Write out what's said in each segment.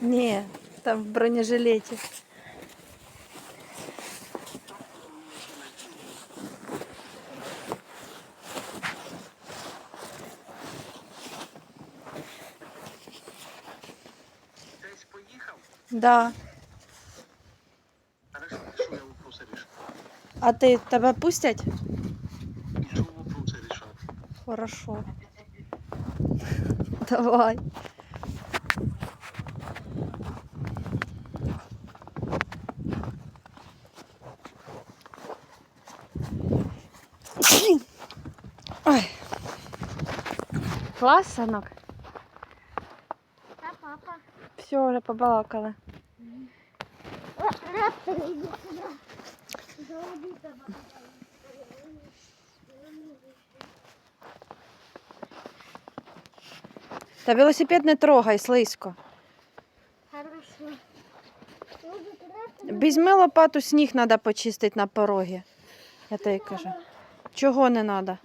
Ні, там в бронежилеті. Десь поїхав, Да. хорошо, що я вопроси рішав. А ти тебе пустять? І що вопроси рішав? Хорошо. Давай. Ой. Клас, синок. Та папа. Все, вже побалакали. Заводи тебе. Та велосипед не трогай, слизько. Хорошо. Візьми лопату, сніг треба почистити на порогі. Я тобі кажу. Чого не треба?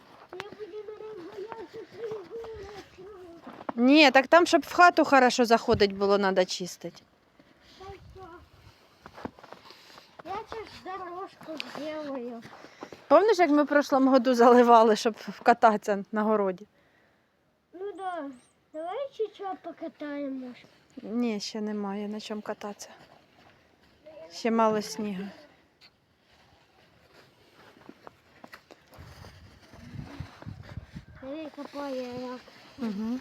Ні, так там, щоб в хату хорошо заходить було, треба чистити. Я сейчас дорожку сделаю. Пам'ятаєш, як ми в прошлому году заливали, щоб кататися на городі? Ну да. Давай чуть-чуть покатаемся. Ні, ще немає на чому кататися. Ще мало снігу. Давай копаю як. Угу.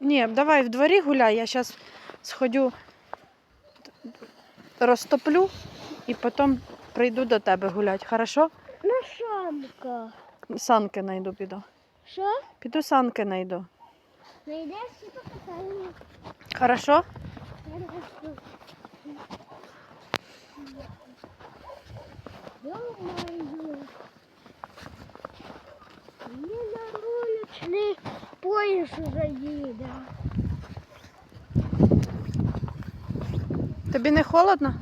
Ні, давай в дворі гуляй, я зараз сходю, розтоплю і потім прийду до тебе гуляти. Хорошо? На шамка. Санки знайду піду. Що? Піду санки знайду. Найдеш і покатаємо. Хорошо? Не на вуличний поїзд уже Тобі не холодно?